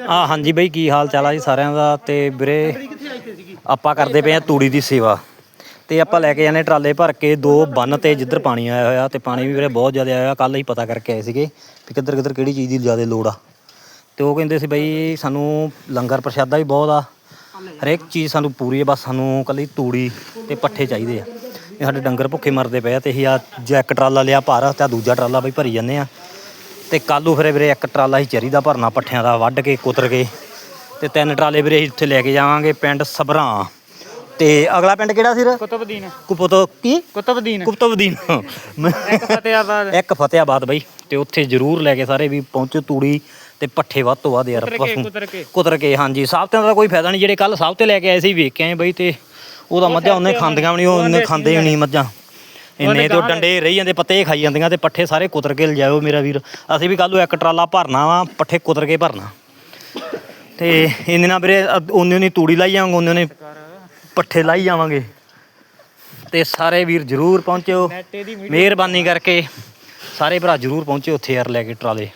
ਆ, ਹਾਂਜੀ ਬਈ, ਕੀ ਹਾਲ ਚਾਲ ਆ ਜੀ ਸਾਰਿਆਂ ਦਾ? ਤੇ ਵੀਰੇ, ਆਪਾਂ ਕਰਦੇ ਪਏ ਆ ਤੂੜੀ ਦੀ ਸੇਵਾ। ਤੇ ਆਪਾਂ ਲੈ ਕੇ ਜਾਂਦੇ ਟਰਾਲੇ ਭਰ ਕੇ, ਦੋ ਬੰਨ ਤੇ ਜਿੱਧਰ ਪਾਣੀ ਆਇਆ ਹੋਇਆ, ਤੇ ਪਾਣੀ ਵੀ ਵੀਰੇ ਬਹੁਤ ਜ਼ਿਆਦਾ ਆਇਆ ਕੱਲ ਹੀ ਪਤਾ ਕਰਕੇ ਆਏ ਸੀਗੇ ਵੀ ਕਿੱਧਰ ਕਿੱਧਰ ਕਿਹੜੀ ਚੀਜ਼ ਦੀ ਜ਼ਿਆਦਾ ਲੋੜ ਆ। ਤੇ ਉਹ ਕਹਿੰਦੇ ਸੀ ਬਈ, ਸਾਨੂੰ ਲੰਗਰ ਪ੍ਰਸ਼ਾਦਾ ਵੀ ਬਹੁਤ ਆ। ਹਰੇਕ ਚੀਜ਼ ਸਾਨੂੰ ਪੂਰੀ ਹੈ ਬਸ ਸਾਨੂੰ ਕੱਲੀ ਤੂੜੀ ਤੇ ਪੱਠੇ ਚਾਹੀਦੇ ਆ। ਇਹ ਸਾਡੇ ਡੰਗਰ ਭੁੱਖੇ ਮਰਦੇ ਪਏ ਆ, ਤੇ ਇਹ ਆ ਜੈਕ ਟਰਾਲਾ ਲਿਆ, ਭਰ ਤੇ ਆਹ ਦੂਜਾ ਟਰਾਲਾ ਬਈ ਭਰੀ ਜਾਂਦੇ ਆ। ਤੇ ਕੱਲੂ ਫਿਰ ਵੀਰੇ ਇੱਕ ਟਰਾਲਾ ਹੀ ਚਰੀ ਦਾ ਭਰਨਾ ਪੱਠਿਆਂ ਦਾ ਵੱਢ ਕੇ ਕੁਤਰ ਕੇ ਤੇ ਤਿੰਨ ਟਰਾਲੇ ਵੀਰੇ ਅਸੀਂ ਉੱਥੇ ਲੈ ਕੇ ਜਾਵਾਂਗੇ ਪਿੰਡ ਸਭਰਾਂ। ਤੇ ਅਗਲਾ ਪਿੰਡ ਕਿਹੜਾ ਸੀ ਕੁਤਬਦੀਨ। ਕੁਪਤ ਕੀ? ਕੁਤਬਦੀਨ। ਕੁਪਤਵਦੀਨ ਇੱਕ ਫਤਿਆਬਾਦ ਇੱਕ ਫਤਿਆਬਾਦ ਬਈ। ਤੇ ਉੱਥੇ ਜ਼ਰੂਰ ਲੈ ਕੇ ਸਾਰੇ ਵੀ ਪਹੁੰਚੋ ਤੂੜੀ ਤੇ ਪੱਠੇ ਵੱਧ ਤੋਂ ਵੱਧ ਯਾਰ ਕੁਤਰ ਕੇ ਪਸ਼ੂ। ਕੁਤਰ ਕੇ। ਕੁਤਰ ਕੇ ਹਾਂਜੀ। ਸਾਬਤਿਆਂ ਦਾ ਕੋਈ ਫਾਇਦਾ ਨਹੀਂ ਜਿਹੜੇ ਕੱਲ ਸਾਬਤੇ ਲੈ ਕੇ ਆਏ ਸੀ ਵੇਖ ਕੇ ਆਏ ਬਈ ਤੇ ਉਹਦਾ ਮੱਝਾਂ ਉਹਨੇ ਖਾਂਦੀਆਂ ਵੀ ਨਹੀਂ ਉਹਨੇ ਖਾਂਦੇ ਵੀ ਨਹੀਂ ਮੱਝਾਂ। ਇੰਨੇ ਤੋਂ ਡੰਡੇ ਰਹੀ ਜਾਂਦੇ ਪੱਤੇ ਖਾਈ ਜਾਂਦੀਆਂ ਤੇ ਪੱਠੇ ਸਾਰੇ ਕੁਤਰ ਕੇ ਲਿਜਾਓ ਮੇਰਾ ਵੀਰ। ਅਸੀਂ ਵੀ ਕੱਲ ਨੂੰ ਇੱਕ ਟਰਾਲਾ ਭਰਨਾ ਵਾ ਪੱਠੇ ਕੁਤਰ ਕੇ ਭਰਨਾ। ਤੇ ਇੰਨੇ ਨਾਲ ਵੀਰੇ ਉਹਨੇ ਨਹੀਂ ਤੂੜੀ ਲਾਈ ਜਾਵਾਂਗੇ ਉਹਨੇ ਨੇ ਪੱਠੇ ਲਾਈ ਜਾਵਾਂਗੇ। ਤੇ ਸਾਰੇ ਵੀਰ ਜਰੂਰ ਪਹੁੰਚਿਓ। ਮਿਹਰਬਾਨੀ ਕਰਕੇ ਸਾਰੇ ਭਰਾ ਜਰੂਰ ਪਹੁੰਚਿਓ ਉੱਥੇ ਯਾਰ ਲੈ ਕੇ ਟਰਾਲੇ।